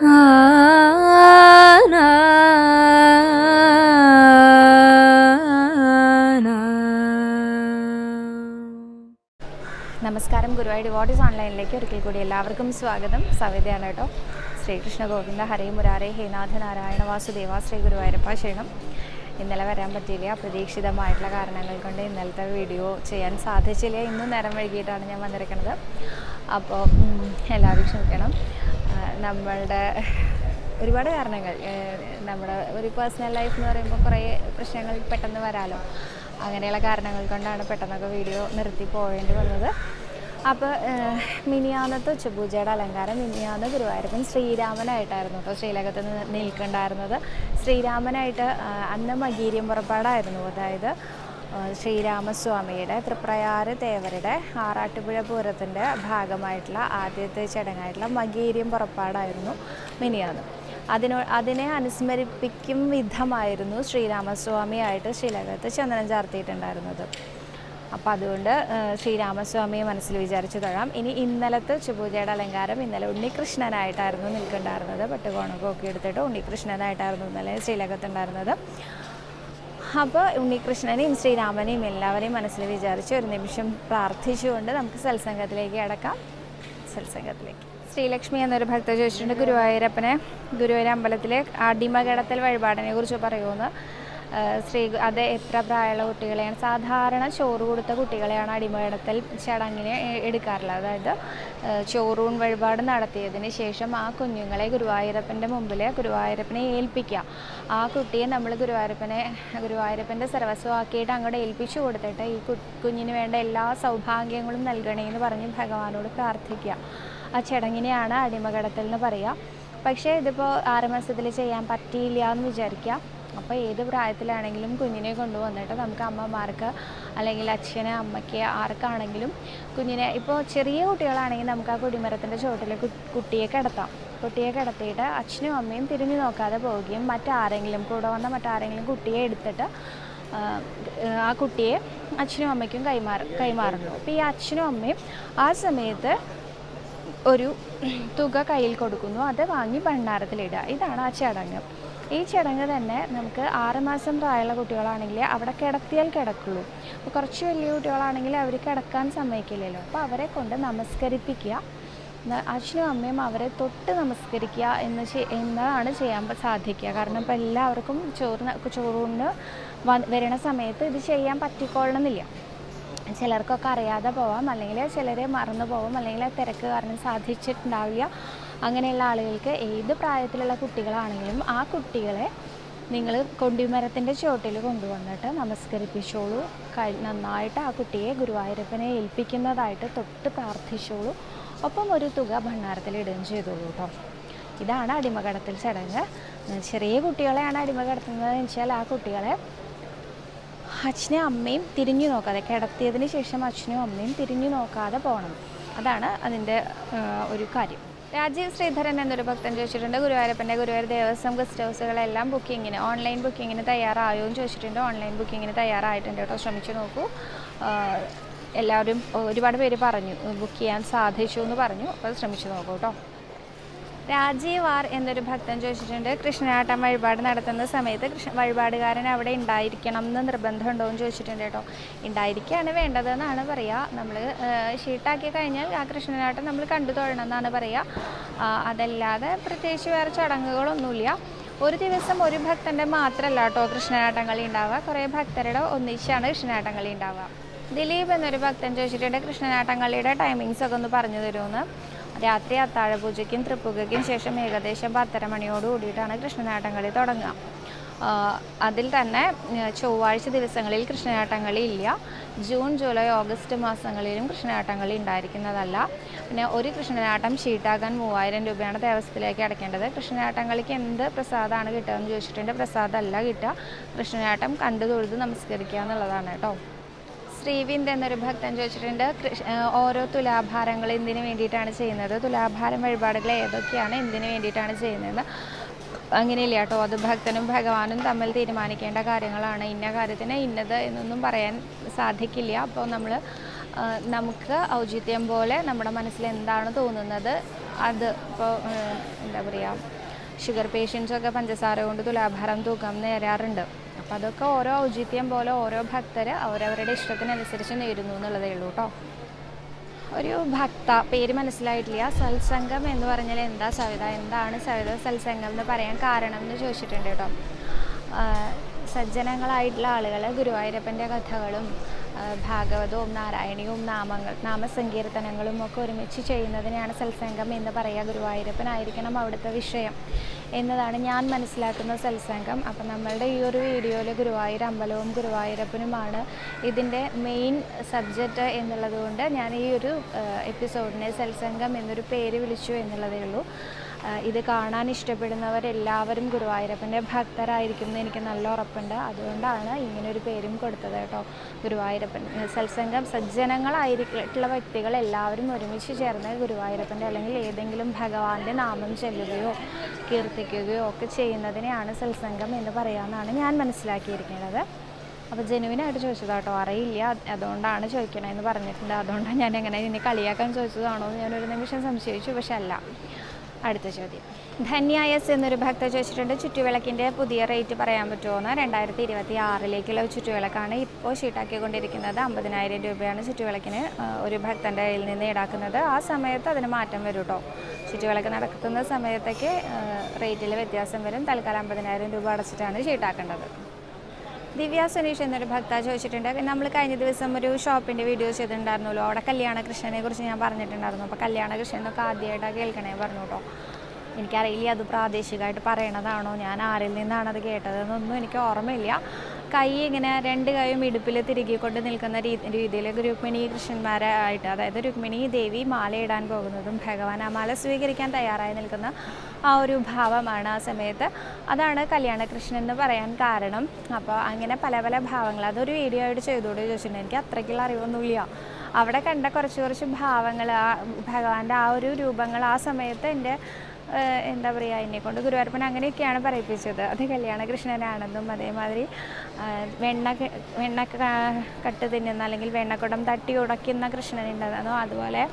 നമസ്കാരം ഗുരുവായൂർ ഡിവോട്ടീസ് ഓൺലൈനിലേക്ക് ഒരിക്കൽ കൂടി എല്ലാവർക്കും സ്വാഗതം. സവിതയാണ് കേട്ടോ. ശ്രീകൃഷ്ണ ഗോവിന്ദ ഹരേ മുരാരേ ഹേനാഥ നാരായണ വാസുദേവ ശ്രീ ഗുരുവായൂരപ്പ ക്ഷീണം ഇന്നലെ വരാൻ പറ്റിയില്ല. അപ്രതീക്ഷിതമായിട്ടുള്ള കാരണങ്ങൾ കൊണ്ട് ഇന്നലത്തെ വീഡിയോ ചെയ്യാൻ സാധിച്ചില്ല. ഇന്നും നേരം വൈകിട്ടാണ് ഞാൻ വന്നിരിക്കുന്നത്. അപ്പോൾ എല്ലാവരും ക്ഷമിക്കണം. നമ്മളുടെ ഒരുപാട് കാരണങ്ങൾ. നമ്മുടെ ഒരു പേഴ്സണൽ ലൈഫ് എന്ന് പറയുമ്പോൾ കുറേ പ്രശ്നങ്ങൾ പെട്ടെന്ന് വരാലോ. അങ്ങനെയുള്ള കാരണങ്ങൾ കൊണ്ടാണ് പെട്ടെന്നൊക്കെ വീഡിയോ നിർത്തി പോകേണ്ടി വന്നത്. അപ്പോൾ മിനിയാന്നത്തെ ഉച്ചപൂജയുടെ അലങ്കാരം മിനിയാന്ന് ഗുരുവായൂരപ്പൻ ശ്രീരാമനായിട്ടായിരുന്നു കേട്ടോ ശ്രീലകത്ത് നിൽക്കണ്ടായിരുന്നത്. ശ്രീരാമനായിട്ട് അന്ന് മകീരിയം പുറപ്പാടായിരുന്നു. അതായത് ശ്രീരാമസ്വാമിയുടെ തൃപ്രയാറ് തേവരുടെ ആറാട്ടുപുഴ പൂരത്തിന്റെ ഭാഗമായിട്ടുള്ള ആദ്യത്തെ ചടങ്ങായിട്ടുള്ള മകീരിയം പുറപ്പാടായിരുന്നു മിനിയാന്ന്. അതിനോ അതിനെ അനുസ്മരിപ്പിക്കും വിധമായിരുന്നു ശ്രീരാമസ്വാമിയായിട്ട് ശ്രീലകത്ത് ചന്ദനം ചാർത്തിയിട്ടുണ്ടായിരുന്നത്. അപ്പോൾ അതുകൊണ്ട് ശ്രീരാമസ്വാമിയെ മനസ്സിൽ വിചാരിച്ചു തൊഴാം ഇനി ഇന്നലത്തെ ഉച്ചപൂജയുടെ അലങ്കാരം ഇന്നലെ ഉണ്ണികൃഷ്ണനായിട്ടായിരുന്നു നിൽക്കുന്നുണ്ടായിരുന്നത്. പട്ടുകോണൊക്കെ എടുത്തിട്ട് ഉണ്ണികൃഷ്ണനായിട്ടായിരുന്നു ഇന്നലെ ശ്രീലകത്തുണ്ടായിരുന്നത് അപ്പോൾ ഉണ്ണികൃഷ്ണനെയും ശ്രീരാമനെയും എല്ലാവരെയും മനസ്സിൽ വിചാരിച്ച് ഒരു നിമിഷം പ്രാർത്ഥിച്ചുകൊണ്ട് നമുക്ക് സത്സംഗത്തിലേക്ക് അടക്കാം. സത്സംഗത്തിലേക്ക്. ശ്രീലക്ഷ്മി എന്നൊരു ഭക്ത ചോദിച്ചിട്ടുണ്ട് ഗുരുവായൂരപ്പനെ. ഗുരുവായൂർ അമ്പലത്തിലെ അടിമകടത്തൽ വഴിപാടിനെ കുറിച്ച് പറയുമെന്ന് ശ്രീ അത് എത്ര പ്രായമുള്ള കുട്ടികളെയാണ്? സാധാരണ ചോറ് കൊടുത്ത കുട്ടികളെയാണ് അടിമകടത്തൽ ചടങ്ങിന് എടുക്കാറുള്ളത്. അതായത് ചോറൂൺ വഴിപാട് നടത്തിയതിന് ശേഷം ആ കുഞ്ഞുങ്ങളെ ഗുരുവായൂരപ്പന്റെ മുമ്പിൽ ഗുരുവായൂരപ്പനെ ഏൽപ്പിക്കുക. ആ കുട്ടിയെ നമ്മൾ ഗുരുവായൂരപ്പനെ ഗുരുവായൂരപ്പന്റെ സർവസ്വമാക്കിയിട്ട് അങ്ങോട്ട് ഏൽപ്പിച്ചു കൊടുത്തിട്ട് ഈ കുഞ്ഞിന് വേണ്ട എല്ലാ സൗഭാഗ്യങ്ങളും നൽകണേ എന്ന് പറഞ്ഞ് ഭഗവാനോട് പ്രാർത്ഥിക്കുക. ആ ചടങ്ങിനെയാണ് അടിമകടത്തൽ എന്ന് പറയുക. പക്ഷേ ഇതിപ്പോൾ ആറ് മാസത്തിൽ ചെയ്യാൻ പറ്റിയില്ല എന്ന് വിചാരിക്കുക. അപ്പോൾ ഏത് പ്രായത്തിലാണെങ്കിലും കുഞ്ഞിനെ കൊണ്ടുവന്നിട്ട് നമുക്ക് അമ്മമാർക്ക് അല്ലെങ്കിൽ അച്ഛന് അമ്മയ്ക്ക് ആർക്കാണെങ്കിലും കുഞ്ഞിനെ ഇപ്പോൾ ചെറിയ കുട്ടികളാണെങ്കിൽ നമുക്ക് ആ കുടിമരത്തിന്റെ ചുവട്ടിൽ കുട്ടിയെ കിടത്താം. കുട്ടിയെ കിടത്തിയിട്ട് അച്ഛനും അമ്മയും തിരിഞ്ഞു നോക്കാതെ പോവുകയും മറ്റാരെങ്കിലും കൂടെ വന്ന മറ്റാരെങ്കിലും കുട്ടിയെ എടുത്തിട്ട് ആ, കുട്ടിയെ അച്ഛനും അമ്മയ്ക്കും കൈമാറ കൈമാറുന്നു. അപ്പോൾ ഈ അച്ഛനും അമ്മയും ആ സമയത്ത് ഒരു തുക കയ്യിൽ കൊടുക്കുന്നു. അത് വാങ്ങി ഭണ്ഡാരത്തിലിടുക. ഇതാണ് ആ ചടങ്ങ്. ഈ ചടങ്ങ് തന്നെ നമുക്ക് ആറുമാസം പ്രായമുള്ള കുട്ടികളാണെങ്കിൽ അവിടെ കിടത്തിയാൽ കിടക്കുള്ളൂ. അപ്പോൾ കുറച്ച് വലിയ കുട്ടികളാണെങ്കിൽ അവർ കിടക്കാൻ സമ്മതിക്കില്ലല്ലോ. അപ്പോൾ അവരെ കൊണ്ട് നമസ്കരിപ്പിക്കുക. അച്ഛനും അമ്മയും അവരെ തൊട്ട് നമസ്കരിക്കുക എന്ന് എന്നതാണ് ചെയ്യാൻ സാധിക്കുക. കാരണം ഇപ്പോൾ എല്ലാവർക്കും ചോറ് ചോറൂണിന് വരുന്ന സമയത്ത് ഇത് ചെയ്യാൻ പറ്റിക്കൊള്ളണമെന്നില്ല. ചിലർക്കൊക്കെ അറിയാതെ പോവാം. അല്ലെങ്കിൽ ചിലരെ മറന്നു പോവാം. അല്ലെങ്കിൽ തിരക്ക് കാരണം സാധിച്ചിട്ടുണ്ടാവില്ല. അങ്ങനെയുള്ള ആളുകൾക്ക് ഏത് പ്രായത്തിലുള്ള കുട്ടികളാണെങ്കിലും ആ കുട്ടികളെ നിങ്ങൾ കൊണ്ടിമരത്തിന്റെ ചുവട്ടിൽ കൊണ്ടുവന്നിട്ട് നമസ്കരിപ്പിച്ചോളൂ. കഴി നന്നായിട്ട് ആ കുട്ടിയെ ഗുരുവായൂരപ്പനെ ഏൽപ്പിക്കുന്നതായിട്ട് തൊട്ട് പ്രാർത്ഥിച്ചോളൂ. ഒപ്പം ഒരു തുക ഭണ്ണാരത്തിൽ ഇടുകയും ചെയ്തോളൂ കേട്ടോ. ഇതാണ് അടിമകടത്തിൽ ചടങ്ങ്. ചെറിയ കുട്ടികളെയാണ് അടിമകടത്തുന്നതെന്ന് വെച്ചാൽ ആ കുട്ടികളെ അച്ഛനും അമ്മയും തിരിഞ്ഞു നോക്കാതെ കിടത്തിയതിന് ശേഷം അച്ഛനും അമ്മയും തിരിഞ്ഞു നോക്കാതെ പോകണം. അതാണ് അതിന്റെ ഒരു കാര്യം. രാജീവ് ശ്രീധരൻ എന്നൊരു ഭക്തൻ ചോദിച്ചിട്ടുണ്ട്. ഗുരുവായൂരപ്പന്റെ ഗുരുവായൂർ ദേവസ്വം ഗസ്റ്റ് ഹൗസുകളെല്ലാം ബുക്കിങ്ങിന് ഓൺലൈൻ ബുക്കിങ്ങിന് തയ്യാറായോ എന്ന് ചോദിച്ചിട്ടുണ്ട്. ഓൺലൈൻ ബുക്കിങ്ങിന് തയ്യാറായിട്ടുണ്ട് കേട്ടോ. ശ്രമിച്ചു നോക്കൂ. എല്ലാവരും ഒരുപാട് പേര് പറഞ്ഞു ബുക്ക് ചെയ്യാൻ സാധിച്ചു എന്ന് പറഞ്ഞു. അപ്പോൾ ശ്രമിച്ചു നോക്കൂ കേട്ടോ. രാജീവ് ആർ എന്നൊരു ഭക്തൻ ചോദിച്ചിട്ടുണ്ട് കൃഷ്ണനാട്ടം വഴിപാട് നടത്തുന്ന സമയത്ത് കൃഷ്ണ വഴിപാടുകാരൻ അവിടെ ഉണ്ടായിരിക്കണം എന്ന് നിർബന്ധമുണ്ടോ? എന്ന് ചോദിച്ചിട്ടുണ്ട് കേട്ടോ. ഉണ്ടായിരിക്കുകയാണ് വേണ്ടതെന്നാണ് പറയുക നമ്മൾ ഷീട്ടാക്കി കഴിഞ്ഞാൽ ആ കൃഷ്ണനാട്ടം നമ്മൾ കണ്ടു തൊഴണം എന്നാണ് പറയുക അതല്ലാതെ പ്രത്യേകിച്ച് വേറെ ചടങ്ങുകളൊന്നുമില്ല. ഒരു ദിവസം ഒരു ഭക്തന്റെ മാത്രമല്ല കേട്ടോ കൃഷ്ണനാട്ടം കളി ഉണ്ടാവുക. കുറേ ഭക്തരുടെ ഒന്നിച്ചാണ് കൃഷ്ണനാട്ടം കളി ഉണ്ടാവുക. ദിലീപ് എന്നൊരു ഭക്തൻ ചോദിച്ചിട്ടുണ്ട് കൃഷ്ണനാട്ടം കളിയുടെ ടൈമിങ്സ് ഒക്കെ ഒന്ന് പറഞ്ഞു തരുമെന്ന് രാത്രി അത്താഴപൂജയ്ക്കും തൃപ്പുകയ്ക്കും ശേഷം ഏകദേശം പത്തര മണിയോടുകൂടിയിട്ടാണ് കൃഷ്ണനാട്ടം കളി തുടങ്ങുക. അതിൽ തന്നെ ചൊവ്വാഴ്ച ദിവസങ്ങളിൽ കൃഷ്ണനാട്ടം കളി ഇല്ല. ജൂൺ ജൂലൈ ഓഗസ്റ്റ് മാസങ്ങളിലും കൃഷ്ണനാട്ടം കളി ഉണ്ടായിരിക്കുന്നതല്ല. പിന്നെ ഒരു കൃഷ്ണനാട്ടം ഷീട്ടാകാൻ മൂവായിരം രൂപയാണ് ദേവസ്വത്തിലേക്ക് അടയ്ക്കേണ്ടത്. കൃഷ്ണനാട്ടം കളിക്ക് എന്ത് പ്രസാദമാണ് കിട്ടുക എന്ന് ചോദിച്ചിട്ടുണ്ട് പ്രസാദമല്ല കിട്ടുക. കൃഷ്ണനാട്ടം കണ്ടു തൊഴുത് നമസ്കരിക്കുക എന്നുള്ളതാണ് കേട്ടോ. ശ്രീവിന്ദ് എന്നൊരു ഭക്തൻ ചോദിച്ചിട്ടുണ്ട് ഓരോ തുലാഭാരങ്ങൾ എന്തിനു വേണ്ടിയിട്ടാണ് ചെയ്യുന്നത്? തുലാഭാരം വഴിപാടുകൾ ഏതൊക്കെയാണ് എന്തിനു വേണ്ടിയിട്ടാണ് ചെയ്യുന്നത് അങ്ങനെയില്ല കേട്ടോ. അത് ഭക്തനും ഭഗവാനും തമ്മിൽ തീരുമാനിക്കേണ്ട കാര്യങ്ങളാണ്. ഇന്ന കാര്യത്തിന് ഇന്നത് എന്നൊന്നും പറയാൻ സാധിക്കില്ല. അപ്പോൾ നമ്മൾ നമുക്ക് ഔചിത്യം പോലെ നമ്മുടെ മനസ്സിൽ എന്താണ് തോന്നുന്നത്? അത് ഇപ്പോൾ എന്താ പറയുക ഷുഗർ പേഷ്യൻസൊക്കെ പഞ്ചസാര കൊണ്ട് തുലാഭാരം തൂക്കം നേരാറുണ്ട്. അപ്പോൾ അതൊക്കെ ഓരോ ഔചിത്യം പോലെ ഓരോ ഭക്തർ അവരവരുടെ ഇഷ്ടത്തിനനുസരിച്ച് നേരുന്നു എന്നുള്ളതേ ഉള്ളൂ കേട്ടോ. ഒരു ഭക്ത പേര് മനസ്സിലായിട്ടില്ല. സത്സംഗം എന്ന് പറഞ്ഞാൽ എന്താ സവിത? എന്താണ് സവിത സത്സംഗം എന്ന് പറയാൻ കാരണം എന്ന് ചോദിച്ചിട്ടുണ്ട് കേട്ടോ. സജ്ജനങ്ങളായിട്ടുള്ള ആളുകൾ ഗുരുവായൂരപ്പന്റെ കഥകളും ഭാഗവതവും നാരായണീയവും നാമങ്ങൾ നാമസങ്കീർത്തനങ്ങളും ഒക്കെ ഒരുമിച്ച് ചെയ്യുന്നതിനെയാണ് സത്സംഗം എന്ന് പറയുക. ഗുരുവായൂരപ്പനായിരിക്കണം അവിടുത്തെ വിഷയം എന്നതാണ് ഞാൻ മനസ്സിലാക്കുന്ന സത്സംഗം. അപ്പം നമ്മളുടെ ഈ ഒരു വീഡിയോയിൽ ഗുരുവായൂർ അമ്പലവും ഗുരുവായൂരപ്പനുമാണ് ഇതിന്റെ മെയിൻ സബ്ജക്റ്റ് എന്നുള്ളതുകൊണ്ട് ഞാൻ ഈ ഒരു എപ്പിസോഡിനെ സത്സംഗം എന്നൊരു പേര് വിളിച്ചു എന്നുള്ളതേ ഉള്ളൂ. ഇത് കാണാൻ ഇഷ്ടപ്പെടുന്നവരെല്ലാവരും ഗുരുവായൂരപ്പന്റെ ഭക്തരായിരിക്കും എന്ന് എനിക്ക് നല്ല ഉറപ്പുണ്ട്. അതുകൊണ്ടാണ് ഇങ്ങനൊരു പേരും കൊടുത്തത് കേട്ടോ ഗുരുവായൂരപ്പൻ. സത്സംഗം സജ്ജനങ്ങളായിട്ടുള്ള വ്യക്തികൾ എല്ലാവരും ഒരുമിച്ച് ചേർന്ന് ഗുരുവായൂരപ്പന്റെ അല്ലെങ്കിൽ ഏതെങ്കിലും ഭഗവാന്റെ നാമം ചെല്ലുകയോ കീർത്തിക്കുകയോ ഒക്കെ ചെയ്യുന്നതിനെയാണ് സത്സംഗം എന്ന് പറയാമെന്നാണ് ഞാൻ മനസ്സിലാക്കിയിരിക്കുന്നത്. അപ്പോൾ ജെനുവിനായിട്ട് ചോദിച്ചതാട്ടോ അറിയില്ല അത് അതുകൊണ്ടാണ് ചോദിക്കണമെന്ന് പറഞ്ഞിട്ടുണ്ട്. അതുകൊണ്ടാണ് ഞാൻ എങ്ങനെ ഇനി കളിയാക്കാൻ ചോദിച്ചതാണോ എന്ന് ഞാനൊരു നിമിഷം സംശയിച്ചു പക്ഷെ അല്ല. അടുത്ത ചോദ്യം. ധന്യായസ് എന്നൊരു ഭക്ത ചോദിച്ചിട്ടുണ്ട് ചുറ്റുവിളക്കിന്റെ പുതിയ റേറ്റ് പറയാൻ പറ്റുമോ എന്ന് രണ്ടായിരത്തി ഇരുപത്തി ആറിലേക്കുള്ള ചുറ്റുവിളക്കാണ് ഇപ്പോൾ ഷീട്ടാക്കിക്കൊണ്ടിരിക്കുന്നത്. അമ്പതിനായിരം രൂപയാണ് ചുറ്റുവിളക്കിന് ഒരു ഭക്തന്റെ കയ്യിൽ നിന്ന് ഈടാക്കുന്നത്. ആ സമയത്ത് അതിന് മാറ്റം വരും കേട്ടോ ചുറ്റുവിളക്ക് നടക്കുന്ന സമയത്തേക്ക് റേറ്റിൽ വ്യത്യാസം വരും. തൽക്കാലം അമ്പതിനായിരം രൂപ അടച്ചിട്ടാണ് ഷീട്ടാക്കേണ്ടത്. ദിവ്യ സുനീഷ് എന്നൊരു ഭക്ത ചോദിച്ചിട്ടുണ്ട്. നമ്മൾ കഴിഞ്ഞ ദിവസം ഒരു ഷോപ്പിന്റെ വീഡിയോ ചെയ്തിട്ടുണ്ടായിരുന്നല്ലോ. അവിടെ കല്യാണ കൃഷ്ണനെ കുറിച്ച് ഞാൻ പറഞ്ഞിട്ടുണ്ടായിരുന്നു. അപ്പോൾ കല്യാണ കൃഷ്ണൻ എന്നൊക്കെ ആദ്യമായിട്ടാണ് കേൾക്കണേ പറഞ്ഞു കേട്ടോ. എനിക്കറിയില്ല അത് പ്രാദേശികമായിട്ട് പറയണതാണോ? ഞാൻ ആരിൽ നിന്നാണ് അത് കേട്ടതെന്നൊന്നും എനിക്ക് ഓർമ്മയില്ല. കൈ ഇങ്ങനെ രണ്ട് കൈയും ഇടുപ്പിൽ തിരുകിക്കൊണ്ട് നിൽക്കുന്ന രീതിയിൽ രുക്മിണി കൃഷ്ണന്മാരെ ആയിട്ട് അതായത് രുക്മിണി ദേവി മാലയിടാൻ പോകുന്നതും ഭഗവാൻ ആ മാല സ്വീകരിക്കാൻ തയ്യാറായി നിൽക്കുന്ന ആ ഒരു ഭാവമാണ് ആ സമയത്ത്. അതാണ് കല്യാണകൃഷ്ണൻ എന്ന് പറയാൻ കാരണം. അപ്പോൾ അങ്ങനെ പല പല ഭാവങ്ങൾ. അതൊരു വീഡിയോ ആയിട്ട് ചെയ്തുകൊണ്ട് ചോദിച്ചിട്ടുണ്ട്. എനിക്ക് അത്രയ്ക്കുള്ള അറിവൊന്നുമില്ല. അവിടെ കണ്ട കുറച്ച് കുറച്ച് ഭാവങ്ങൾ ആ ഭഗവാന്റെ ആ ഒരു രൂപങ്ങൾ ആ സമയത്ത് എന്റെ എന്താ പറയുക എന്നെ കൊണ്ട് ഗുരുവായൂരപ്പൻ അങ്ങനെയൊക്കെയാണ് പറയിപ്പിച്ചത്. അത് കല്യാണ കൃഷ്ണനാണെന്നും അതേമാതിരി വെണ്ണ വെണ്ണ കട്ട് തിന്നുന്ന അല്ലെങ്കിൽ വെണ്ണക്കുടം തട്ടി ഉടയ്ക്കുന്ന കൃഷ്ണനുണ്ടെന്നോ അതുപോലെ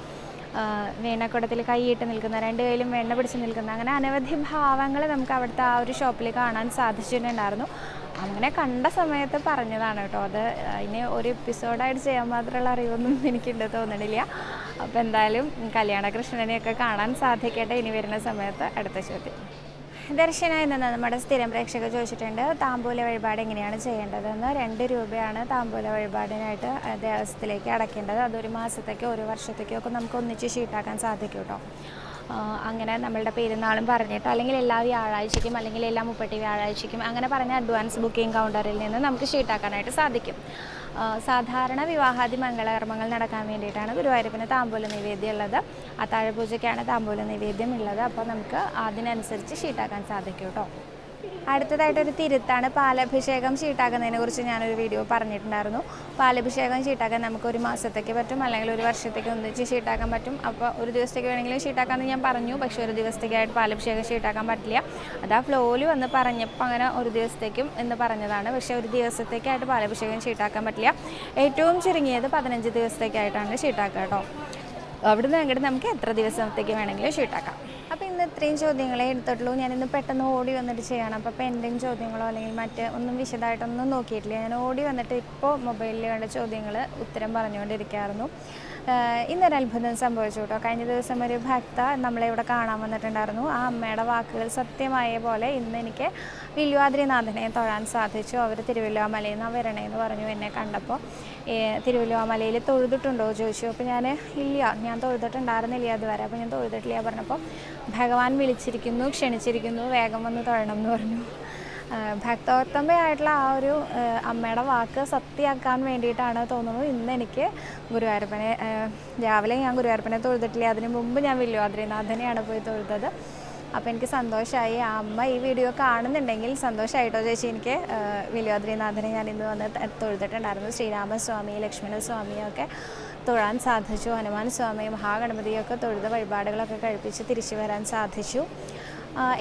വേണക്കുടത്തിൽ വീണക്കുടത്തിൽ കൈയിട്ട് നിൽക്കുന്ന രണ്ട് കൈയിലും വെണ്ണ പിടിച്ച് നിൽക്കുന്ന അങ്ങനെ അനവധി ഭാവങ്ങൾ നമുക്ക് അവിടുത്തെ ആ ഒരു ഷോപ്പിൽ കാണാൻ സാധിച്ചിട്ടുണ്ടായിരുന്നു. അങ്ങനെ കണ്ട സമയത്ത് പറഞ്ഞതാണ് കേട്ടോ അത് അതിന് ഒരു എപ്പിസോഡായിട്ട് ചെയ്യാൻ മാത്രമുള്ള അറിവൊന്നും എനിക്കുണ്ട് തോന്നണില്ല. അപ്പോൾ എന്തായാലും കല്യാണകൃഷ്ണനെയൊക്കെ കാണാൻ സാധിക്കട്ടെ ഇനി വരുന്ന സമയത്ത് അടുത്ത ചോദ്യം. ദർശന എന്ന നമ്മുടെ സ്ഥിരം പ്രേക്ഷകർ ചോദിച്ചിട്ടുണ്ട്. താമ്പൂല വഴിപാട് എങ്ങനെയാണ് ചെയ്യേണ്ടതെന്ന്? രണ്ട് രൂപയാണ് താമ്പൂല വഴിപാടിനായിട്ട് ദേവസ്വത്തിലേക്ക് അടയ്ക്കേണ്ടത്. അതൊരു മാസത്തേക്കോ ഒരു വർഷത്തേക്കോ ഒക്കെ നമുക്ക് ഒന്നിച്ച് ഷീട്ടാക്കാൻ സാധിക്കും കേട്ടോ. അങ്ങനെ നമ്മളുടെ പെരുന്നാളും പറഞ്ഞിട്ട് അല്ലെങ്കിൽ എല്ലാ വ്യാഴാഴ്ചയ്ക്കും അല്ലെങ്കിൽ എല്ലാ മുപ്പത്തി വ്യാഴാഴ്ചയ്ക്കും അങ്ങനെ പറഞ്ഞ അഡ്വാൻസ് ബുക്കിംഗ് കൗണ്ടറിൽ നിന്ന് നമുക്ക് ഷീട്ടാക്കാനായിട്ട് സാധിക്കും. സാധാരണ വിവാഹാദി മംഗളകർമ്മങ്ങൾ നടക്കാൻ വേണ്ടിയിട്ടാണ് ഗുരുവായൂരപ്പന് താമ്പൂല നിവേദ്യം ഉള്ളത്. അത്താഴപൂജയ്ക്കാണ് താമ്പൂല നിവേദ്യം ഉള്ളത്. അപ്പോൾ നമുക്ക് അതിനനുസരിച്ച് ഷീട്ടാക്കാൻ സാധിക്കും കേട്ടോ. അടുത്തതായിട്ടൊരു തിരുത്താണ് പാലഭിഷേകം ഷീട്ടാക്കുന്നതിനെ കുറിച്ച് ഞാനൊരു വീഡിയോ പറഞ്ഞിട്ടുണ്ടായിരുന്നു. പാലഭിഷേകം ഷീട്ടാക്കാൻ നമുക്ക് ഒരു മാസത്തേക്ക് പറ്റും അല്ലെങ്കിൽ ഒരു വർഷത്തേക്ക് ഒന്നിച്ച് ഷീട്ടാക്കാൻ പറ്റും. അപ്പോൾ ഒരു ദിവസത്തേക്ക് വേണമെങ്കിലും ഷീട്ടാക്കാമെന്ന് ഞാൻ പറഞ്ഞു പക്ഷേ ഒരു ദിവസത്തേക്കായിട്ട് പാലഭിഷേകം ഷീട്ടാക്കാൻ പറ്റില്ല. അത് ആ ഫ്ലോയിൽ വന്ന് പറഞ്ഞപ്പോൾ അങ്ങനെ ഒരു ദിവസത്തേക്കും എന്ന് പറഞ്ഞതാണ്. പക്ഷേ ഒരു ദിവസത്തേക്കായിട്ട് പാലഭിഷേകം ഷീട്ടാക്കാൻ പറ്റില്ല. ഏറ്റവും ചുരുങ്ങിയത് പതിനഞ്ച് ദിവസത്തേക്കായിട്ടാണ് ഷീട്ടാക്കുക കേട്ടോ. അവിടുന്ന് അങ്ങോട്ട് നമുക്ക് എത്ര ദിവസത്തേക്ക് വേണമെങ്കിലും ഷീട്ടാക്കാം അപ്പോൾ ഇന്ന് ഇത്രയും ചോദ്യങ്ങളെ എടുത്തിട്ടുള്ളൂ. ഞാനിന്ന് പെട്ടെന്ന് ഓടി വന്നിട്ട് ചെയ്യണം. അപ്പോൾ പെൻഡിങ് ചോദ്യങ്ങളോ അല്ലെങ്കിൽ മറ്റ് ഒന്നും വിശദമായിട്ടൊന്നും നോക്കിയിട്ടില്ല. ഞാൻ ഓടി വന്നിട്ട് ഇപ്പോൾ മൊബൈലിൽ വേണ്ട ചോദ്യങ്ങൾ ഉത്തരം പറഞ്ഞുകൊണ്ടിരിക്കുകയായിരുന്നു ആഹ് ഇന്നൊരു അത്ഭുതം സംഭവിച്ചു കേട്ടോ. കഴിഞ്ഞ ദിവസം ഒരു ഭക്ത നമ്മളെ ഇവിടെ കാണാൻ വന്നിട്ടുണ്ടായിരുന്നു. ആ അമ്മയുടെ വാക്കുകൾ സത്യമായ പോലെ ഇന്ന് എനിക്ക് വില്വാദ്രിനാഥനെ തൊഴാൻ സാധിച്ചു. അവർ തിരുവല്ലുവാമലയിൽ നിന്ന് വരണേന്ന് പറഞ്ഞു എന്നെ കണ്ടപ്പോൾ തിരുവല്ലുവാമലയിൽ തൊഴുതിട്ടുണ്ടോ ചോദിച്ചു. അപ്പോൾ ഞാൻ ഇല്ല ഞാൻ തൊഴുതിട്ടുണ്ടായിരുന്നില്ല അതുവരെ അപ്പോൾ ഞാൻ തൊഴുതിട്ടില്ല പറഞ്ഞപ്പോൾ ഭഗവാൻ വിളിച്ചിരിക്കുന്നു ക്ഷണിച്ചിരിക്കുന്നു വേഗം വന്ന് തൊഴണം എന്ന് പറഞ്ഞു. ആഹ് ഭക്തോത്തമയായിട്ടുള്ള ആ ഒരു അമ്മയുടെ വാക്ക് സത്യമാക്കാൻ വേണ്ടിയിട്ടാണ് തോന്നുന്നു. ഇന്ന് എനിക്ക് ഗുരുവായൂരപ്പനെ രാവിലെ ഞാൻ ഗുരുവായൂരപ്പനെ തൊഴുതിട്ടില്ല. അതിന് മുമ്പ് ഞാൻ വില്ലുവാദ്രിനാഥനെയാണ് പോയി തൊഴുതത്. അപ്പോൾ എനിക്ക് സന്തോഷമായി ആ അമ്മ ഈ വീഡിയോ കാണുന്നുണ്ടെങ്കിൽ സന്തോഷമായിട്ടോ ചേച്ചി. എനിക്ക് വില്ലുവാദ്രിനാഥനെ ഞാൻ ഇന്ന് വന്ന് തൊഴുതിട്ടുണ്ടായിരുന്നു. ശ്രീരാമസ്വാമി ലക്ഷ്മണസ്വാമിയൊക്കെ തൊഴാൻ സാധിച്ചു. ഹനുമാൻ സ്വാമി മഹാഗണപതിയൊക്കെ തൊഴുത വഴിപാടുകളൊക്കെ കഴിപ്പിച്ച് തിരിച്ചു വരാൻ സാധിച്ചു.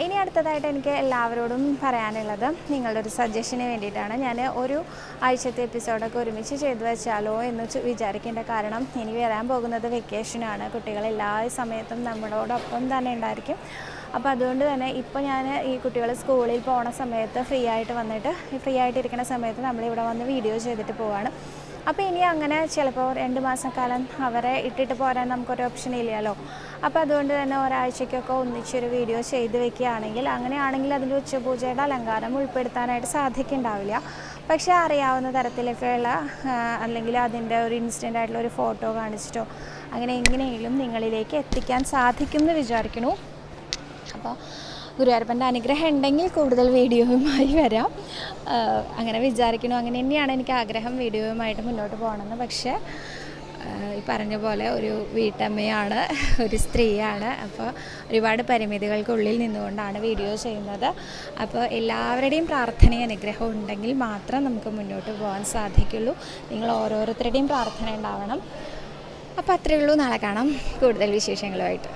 ഇനി അടുത്തതായിട്ട് എനിക്ക് എല്ലാവരോടും പറയാനുള്ളത് നിങ്ങളുടെ ഒരു സജഷന് വേണ്ടിയിട്ടാണ്. ഞാൻ ഒരു ആഴ്ചത്തെ എപ്പിസോഡൊക്കെ ഒരുമിച്ച് ചെയ്തു വെച്ചാലോ എന്ന് വിചാരിക്കേണ്ട കാരണം ഇനി വരാൻ പോകുന്നത് വെക്കേഷനാണ് കുട്ടികൾ എല്ലാ സമയത്തും നമ്മളോടൊപ്പം തന്നെ ഉണ്ടായിരിക്കും. അപ്പോൾ അതുകൊണ്ട് തന്നെ ഇപ്പോൾ ഞാൻ ഈ കുട്ടികൾ സ്കൂളിൽ പോണ സമയത്ത് ഫ്രീ ആയിട്ട് വന്നിട്ട് ഫ്രീ ആയിട്ടിരിക്കുന്ന സമയത്ത് നമ്മളിവിടെ വന്ന് വീഡിയോ ചെയ്തിട്ട് പോവാണ്. അപ്പോൾ ഇനി അങ്ങനെ ചിലപ്പോൾ രണ്ട് മാസം മാസക്കാലം അവരെ ഇട്ടിട്ട് പോരാൻ നമുക്കൊരു ഓപ്ഷൻ ഇല്ലല്ലോ. അപ്പോൾ അതുകൊണ്ട് തന്നെ ഒരാഴ്ചയ്ക്കൊക്കെ ഒന്നിച്ചൊരു വീഡിയോ ചെയ്ത് വെക്കുകയാണെങ്കിൽ അങ്ങനെയാണെങ്കിൽ അതിന്റെ ഉച്ചപൂജയുടെ അലങ്കാരം ഉൾപ്പെടുത്താനായിട്ട് സാധിക്കുന്നുണ്ടാവില്ല. പക്ഷേ അറിയാവുന്ന തരത്തിലൊക്കെയുള്ള അല്ലെങ്കിൽ അതിന്റെ ഒരു ഇൻസിഡന്റ് ആയിട്ടുള്ള ഒരു ഫോട്ടോ കാണിച്ചിട്ടോ അങ്ങനെ എങ്ങനെയെങ്കിലും നിങ്ങളിലേക്ക് എത്തിക്കാൻ സാധിക്കും എന്ന് വിചാരിക്കണു അപ്പോൾ ഗുരുവായൂരപ്പന്റെ അനുഗ്രഹം ഉണ്ടെങ്കിൽ കൂടുതൽ വീഡിയോയുമായി വരാം. അങ്ങനെ വിചാരിക്കണോ അങ്ങനെ തന്നെയാണ് എനിക്ക് ആഗ്രഹം വീഡിയോയുമായിട്ട് മുന്നോട്ട് പോകണമെന്ന്. പക്ഷേ ഈ പറഞ്ഞ പോലെ ഒരു വീട്ടമ്മയാണ് ഒരു സ്ത്രീയാണ്. അപ്പോൾ ഒരുപാട് പരിമിതികൾക്കുള്ളിൽ നിന്നുകൊണ്ടാണ് വീഡിയോ ചെയ്യുന്നത്. അപ്പോൾ എല്ലാവരുടെയും പ്രാർത്ഥനയും അനുഗ്രഹവും ഉണ്ടെങ്കിൽ മാത്രം നമുക്ക് മുന്നോട്ട് പോകാൻ സാധിക്കുള്ളൂ. നിങ്ങൾ ഓരോരുത്തരുടെയും പ്രാർത്ഥന ഉണ്ടാവണം. അപ്പോൾ അത്രയേ ഉള്ളൂ. നാളെ കാണാം. കൂടുതൽ വിശേഷങ്ങളുമായിട്ട്.